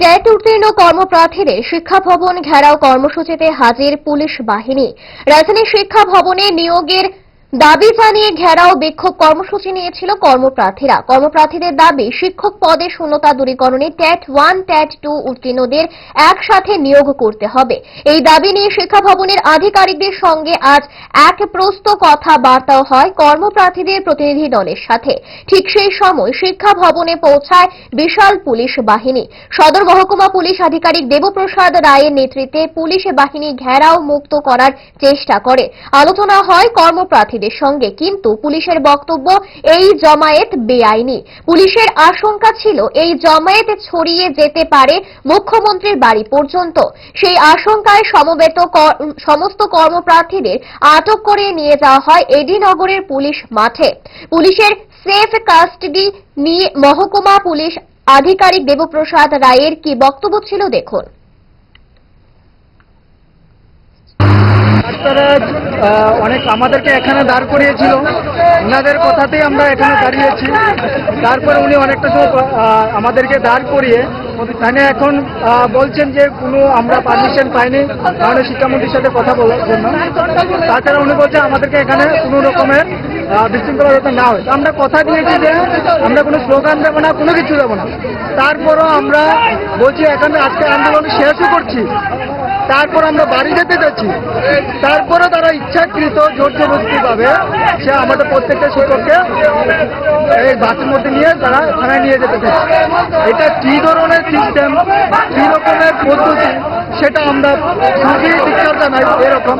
ট্যাট উত্তীর্ণ কর্মপ্রার্থীদের শিক্ষা ভবন ঘেরাও কর্মসূচিতে হাজির পুলিশ বাহিনী। রাজধানী শিক্ষা ভবনে নিয়োগের দাবি জানিয়ে ঘেরাও বিক্ষোভ কর্মসূচি নিয়েছিল কর্মপ্রার্থীরা। কর্মপ্রার্থীদের দাবি, শিক্ষক পদে শূন্যতা দূরীকরণে ট্যাট ওয়ান ট্যাট টু উত্তীর্ণদের একসাথে নিয়োগ করতে হবে। এই দাবি নিয়ে শিক্ষা ভবনের আধিকারিকদের সঙ্গে আজ এক প্রস্ত কথাবার্তাও হয় কর্মপ্রার্থীদের প্রতিনিধি দলের সাথে। ঠিক সেই সময় শিক্ষা ভবনে পৌঁছায় বিশাল পুলিশ বাহিনী। সদর মহকুমা পুলিশ আধিকারিক দেবপ্রসাদ রায়ের নেতৃত্বে পুলিশ বাহিনী ঘেরাও মুক্ত করার চেষ্টা করে। আলোচনা হয় কর্মপ্রার্থীদের সঙ্গে কিন্তু পুলিশের বক্তব্য এই জমায়েত বেআইনি। পুলিশের আশঙ্কা ছিল এই জমায়েত ছড়িয়ে যেতে পারে মুখ্যমন্ত্রীর বাড়ি পর্যন্ত। সেই আশঙ্কায় সমবেত সমস্ত কর্মপ্রার্থীদের আটক করে নিয়ে যাওয়া হয় এডিনগরের পুলিশ মাঠে। পুলিশের সেফ কাস্টডি নিয়ে মহকুমা পুলিশ আধিকারিক দেবপ্রসাদ রায়ের কি বক্তব্য ছিল দেখুন। ডাক্তাররা অনেক আমাদেরকে এখানে দাঁড় করিয়েছিল। ওনাদের কথাতেই আমরা এখানে দাঁড়িয়েছি। তারপরে উনি অনেকটা সময় আমাদেরকে দাঁড় করিয়ে এখানে এখন বলছেন যে কোনো আমরা পারমিশন পাইনি। তাহলে শিক্ষামন্ত্রীর সাথে কথা বলার জন্য। তাছাড়া উনি বলছেন আমাদেরকে এখানে কোনো রকমের বিশৃঙ্খলা যাতে না হয়। আমরা কথা দিয়েছি যে আমরা কোনো স্লোগান দেবো না, কোনো কিছু দেবো না। তারপরও আমরা বলছি, এখানে আজকে আন্দোলন শেষও করছি। তারপর আমরা বাড়ি যেতে চাচ্ছি তারপরে তারা ইচ্ছাকৃত জোর জবরদস্তি পাবে। সে আমাদের প্রত্যেকটা শিক্ষককে এই বাসের মধ্যে নিয়ে তারা থানায় নিয়ে যেতে চাচ্ছে এটা কি ধরনের সিস্টেম কি রকমের পদ্ধতি, সেটা আমরা খুবই শিক্ষা জানাই। এরকম